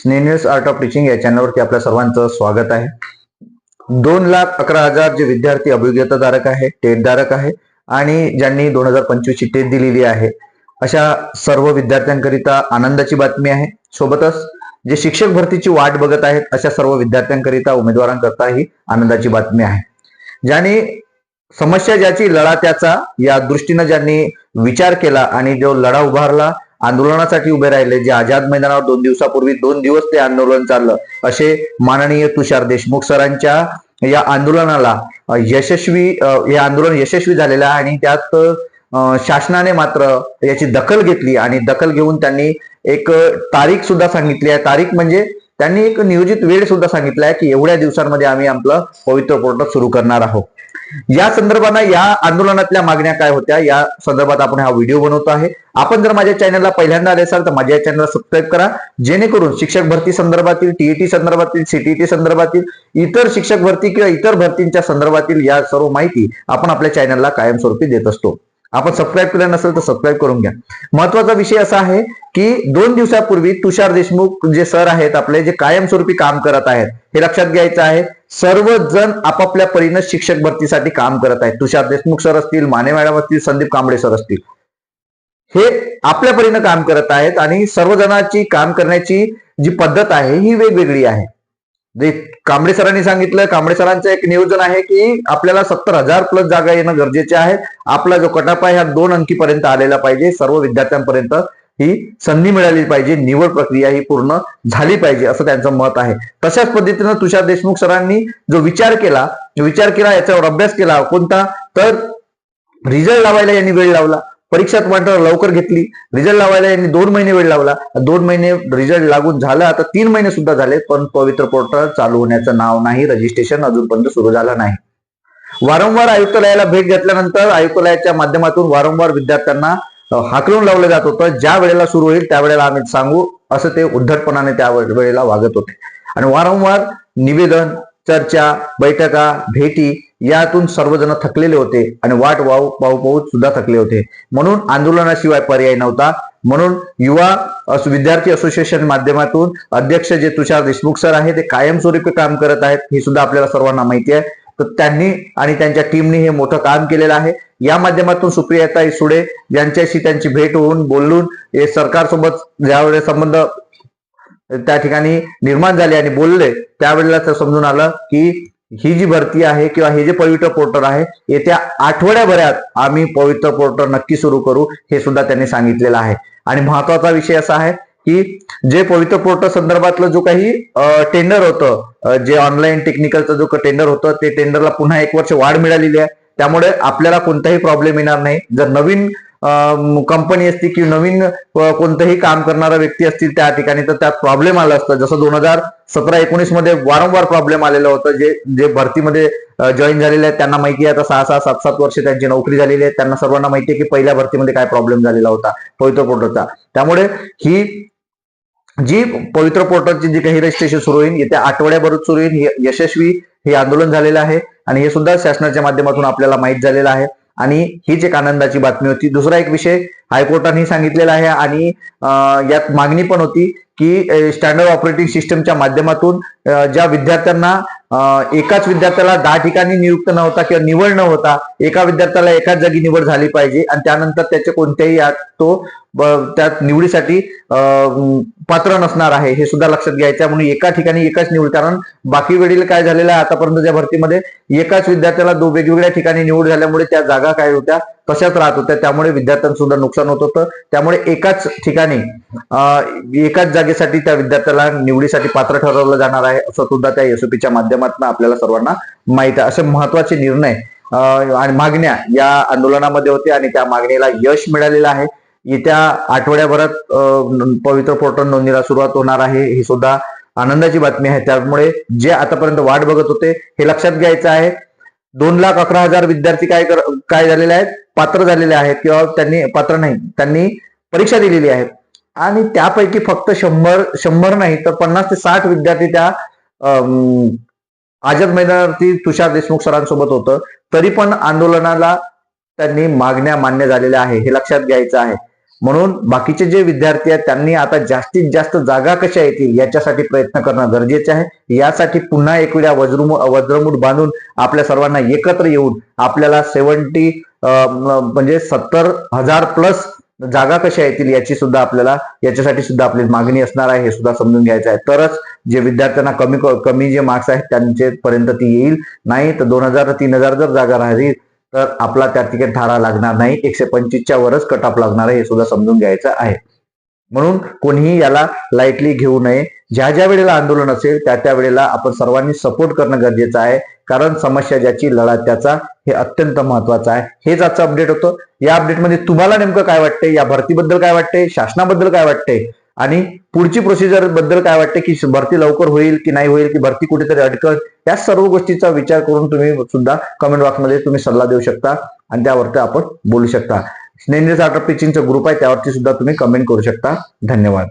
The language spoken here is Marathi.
स्नेनियस आर्ट ऑफ टीचिंग या चॅनलवरती आपल्या सर्वांचं स्वागत आहे. दोन लाख अकरा हजार जे विद्यार्थी अभिज्ञताधारक आहे टेटधारक आहे आणि ज्यांनी दोन हजार पंचवीसची टेट दिलेली आहे अशा सर्व विद्यार्थ्यांकरिता आनंदाची बातमी आहे. सोबतच जे शिक्षक भरतीची वाट बघत आहेत अशा सर्व विद्यार्थ्यांकरिता उमेदवारांकरता ही आनंदाची बातमी आहे. ज्यांनी समस्या ज्याची लढा त्याचा या दृष्टीनं ज्यांनी विचार केला आणि जो लढा उभारला आंदोलनासाठी उभे राहिले जे आझाद मैदानावर दोन दिवसापूर्वी दोन दिवस ते आंदोलन चाललं. असे माननीय तुषार देशमुख सरांच्या या आंदोलनाला यशस्वी हे आंदोलन यशस्वी झालेलं आहे आणि त्यात शासनाने मात्र याची दखल घेतली आणि दखल घेऊन त्यांनी एक तारीख सुद्धा सांगितली आहे. तारीख म्हणजे त्यांनी एक नियोजित वेळ सुद्धा सांगितला आहे की एवढ्या दिवसांमध्ये आम्ही आपलं पवित्र पोर्टल सुरू करणार आहोत. या संदर्भानं या आंदोलनातल्या मागण्या काय होत्या? या संदर्भात आपण हा व्हिडिओ बनवतो आहे. आपण जर माझ्या चॅनलला पहिल्यांदा आले असाल तर माझ्या चॅनलला सबस्क्राईब करा. जेणेकरून शिक्षक भरती संदर्भातील टीईटी संदर्भातील सीटीईटी संदर्भातील इतर शिक्षक भरती किंवा इतर भरतींच्या संदर्भातील या सर्व माहिती आपण आपल्या चॅनलला कायमस्वरूपी देत असतो. आपण सबस्क्राईब केलं नसेल तर सबस्क्राईब करून घ्या. महत्त्वाचा विषय असा आहे की दोन दिवसापूर्वी तुषार देशमुख जे सर आहेत आपले जे कायमस्वरूपी काम करत आहेत हे लक्षात घ्यायचं आहे. सर्वजण आपापल्या परीनं शिक्षक भरतीसाठी काम करत आहेत. तुषार देशमुख सर असतील माने मॅडम असतील संदीप कांबळे सर असतील. हे आपल्या परीनं काम करत आहेत आणि सर्वजणांची काम करण्याची जी पद्धत आहे ही वेगवेगळी आहे. जे कांबळे सरांनी सांगितलं कांबळे सरांचं एक नियोजन आहे की आपल्याला सत्तर हजार प्लस जागा येणं गरजेचे आहे. आपला जो कटाप आहे हा दोन अंकीपर्यंत आलेला पाहिजे. सर्व विद्यार्थ्यांपर्यंत ही संधी मिळाली पाहिजे. निवड प्रक्रिया ही पूर्ण झाली पाहिजे असं त्यांचं मत आहे. तशाच पद्धतीनं तुषार देशमुख सरांनी जो विचार केला विचार केला याच्यावर अभ्यास केला कोणता तर रिझल्ट लावायला यांनी वेळ लावला. परीक्षा मात्र लवकर घेतली रिझल्ट लावायला यांनी दोन महिने वेळ लावला. दोन महिने रिझल्ट लागून झाला आता तीन महिने सुद्धा झाले पण पवित्र पोर्टल चालू होण्याचं नाव नाही रजिस्ट्रेशन अजूनपर्यंत सुरू झालं नाही. वारंवार आयुक्तालयाला भेट घेतल्यानंतर आयुक्तालयाच्या माध्यमातून वारंवार विद्यार्थ्यांना हाकलून लावलं जात होतं. ज्या वेळेला सुरू होईल त्यावेळेला आम्ही सांगू असं ते उद्धटपणाने त्या वेळेला वागत होते. आणि वारंवार निवेदन चर्चा बैठका भेटी यातून सर्वजण थकलेले होते आणि वाट वाहू पाहू पाहू सुद्धा थकले होते. म्हणून आंदोलनाशिवाय पर्याय नव्हता. म्हणून युवा विद्यार्थी असोसिएशन माध्यमातून अध्यक्ष जे तुषार देशमुख सर आहे ते कायमस्वरूपी काम करत आहेत हे सुद्धा आपल्याला सर्वांना माहिती आहे. तर त्यांनी आणि त्यांच्या टीमने हे मोठं काम केलेलं आहे. या माध्यमातून सुप्रियाताई सुडे यांच्याशी त्यांची भेट होऊन बोलून हे सरकारसोबत ज्यावेळेस संबंध त्या ठिकाणी निर्माण झाले आणि बोलले त्यावेळेला तर समजून आलं की ही जी भरती आहे किंवा हे जे पवित्र पोर्टल आहे येत्या आठवड्याभरात आम्ही पवित्र पोर्टल नक्की सुरू करू हे सुद्धा त्यांनी सांगितलेलं आहे. आणि महत्त्वाचा विषय असा आहे की जे पवित्र पोर्टल संदर्भातलं जो काही टेंडर होतं जे ऑनलाईन टेक्निकलचं जो टेंडर होतं ते टेंडरला पुन्हा एक वर्ष वाढ मिळालेली आहे. त्यामुळे आपल्याला कोणताही प्रॉब्लेम येणार नाही. जर नवीन कंपनी असती किंवा नवीन कोणतंही काम करणारा व्यक्ती असतील त्या ठिकाणी तर त्यात प्रॉब्लेम आला असतं. जसं दोन हजार सतरा एकोणीसमध्ये वारंवार प्रॉब्लेम आलेला होता. जे जे भरतीमध्ये जॉईन झालेले आहेत त्यांना माहिती आहे. आता सहा सहा सात सात वर्ष त्यांची नोकरी झालेली आहे. त्यांना सर्वांना माहिती आहे की पहिल्या भरतीमध्ये काय प्रॉब्लेम झालेला होता. पवित्र पोर्टलचा. त्यामुळे ही जी पवित्र पोर्टलची जी काही रजिस्ट्रेशन सुरू होईल येत्या आठवड्याभरात सुरू होईल. हे यशस्वी हे आंदोलन झालेलं आहे. आणि हे सुद्धा शासनाच्या माध्यमातून आपल्याला माहीत झालेलं आहे. आणि हीच एक आनंदाची बातमी होती. दुसरा एक विषय हायकोर्टाने सांगितलेला आहे आणि यात मागणी पण होती की स्टँडर्ड ऑपरेटिंग सिस्टमच्या माध्यमातून ज्या विद्यार्थ्यांना एकाच विद्यार्थ्याला दहा ठिकाणी नियुक्त न होता किंवा निवड न होता एका विद्यार्थ्याला एकाच जागी निवड झाली पाहिजे आणि त्यानंतर त्याचे कोणत्याही यात तो त्यात निवडीसाठी पात्र नसणार आहे हे सुद्धा लक्षात घ्यायचं म्हणून एका ठिकाणी एकाच निवड कारण बाकी वेळेला काय झालेलं आहे आतापर्यंतच्या भरतीमध्ये एकाच विद्यार्थ्याला दो वेगवेगळ्या ठिकाणी निवड झाल्यामुळे त्या जागा काय होत्या तशाच राहत होत्या. त्यामुळे विद्यार्थ्यांना सुद्धा नुकसान होत होतं. त्यामुळे एकाच ठिकाणी एकाच जागेसाठी त्या विद्यार्थ्याला निवडीसाठी पात्र ठरवलं जाणार आहे असं सुद्धा त्या एसओपीच्या माध्यमातून आपल्याला सर्वांना माहीत आहे. असे महत्त्वाचे निर्णय आणि मागण्या या आंदोलनामध्ये होते आणि त्या मागणीला यश मिळालेलं आहे. येत्या आठवड्याभरात पवित्र पोर्टल नोंदणीला सुरुवात होणार आहे. ही सुद्धा आनंदाची बातमी आहे. त्यामुळे जे आतापर्यंत वाट बघत होते हे लक्षात घ्यायचं आहे. दोन लाख अकरा हजार विद्यार्थी काय काय झालेले आहेत? पात्र झालेले आहेत किंवा त्यांनी पात्र नाही त्यांनी परीक्षा दिलेली आहे. आणि त्यापैकी फक्त शंभर शंभर नाही तर पन्नास ते साठ विद्यार्थी त्या अं, आझाद मैदानावरती तुषार देशमुख सरांसोबत होतं. तरी पण आंदोलनाला त्यांनी मागण्या मान्य झालेल्या आहे हे लक्षात घ्यायचं आहे. म्हणून बाकीचे जे विद्यार्थी आहेत त्यांनी आता जास्तीत जास्त जागा कशा येतील याच्यासाठी प्रयत्न करणं गरजेचे आहे. यासाठी पुन्हा एक वेळा वज्रमु वज्रमूठ बांधून आपल्या सर्वांना एकत्र येऊन आपल्याला सेव्हन्टी म्हणजे सत्तर हजार प्लस जागा कशा येतील याची सुद्धा आपल्याला याच्यासाठी सुद्धा आपली मागणी असणार आहे हे सुद्धा समजून घ्यायचं आहे. तरच जे विद्यार्थ्यांना कमी कमी जे मार्क्स आहेत त्यांचे पर्यंत ती येईल. नाही तर दोन हजार तीन हजार जर जागा राहिली तर आपला त्या तिकीट धारा लागणार नाही. एकशे पंचवीसच्या वरच कट ऑफ लागणार आहे हे सुद्धा समजून घ्यायचं आहे. म्हणून कोणीही याला लाईटली घेऊ नये. ज्या ज्या वेळेला आंदोलन असेल त्या त्या वेळेला आपण सर्वांनी सपोर्ट करणं गरजेचं आहे. कारण समस्या ज्याची लढा त्याचा हे अत्यंत महत्वाचं आहे. हेच आजचं अपडेट होतं. या अपडेटमध्ये तुम्हाला नेमकं काय वाटतंय? या भरतीबद्दल काय वाटतंय? शासनाबद्दल काय वाटतंय? आणि पुढची प्रोसिजरबद्दल काय वाटते की भरती लवकर होईल की नाही होईल? की भरती कुठेतरी अडकल? या सर्व गोष्टीचा विचार करून तुम्ही सुद्धा कमेंट बॉक्समध्ये तुम्ही सल्ला देऊ शकता. आणि त्यावरती आपण बोलू शकता. स्नेंद्र स्टार्टअप टीचिंगचा ग्रुप आहे. त्यावरती सुद्धा तुम्ही कमेंट करू शकता. धन्यवाद.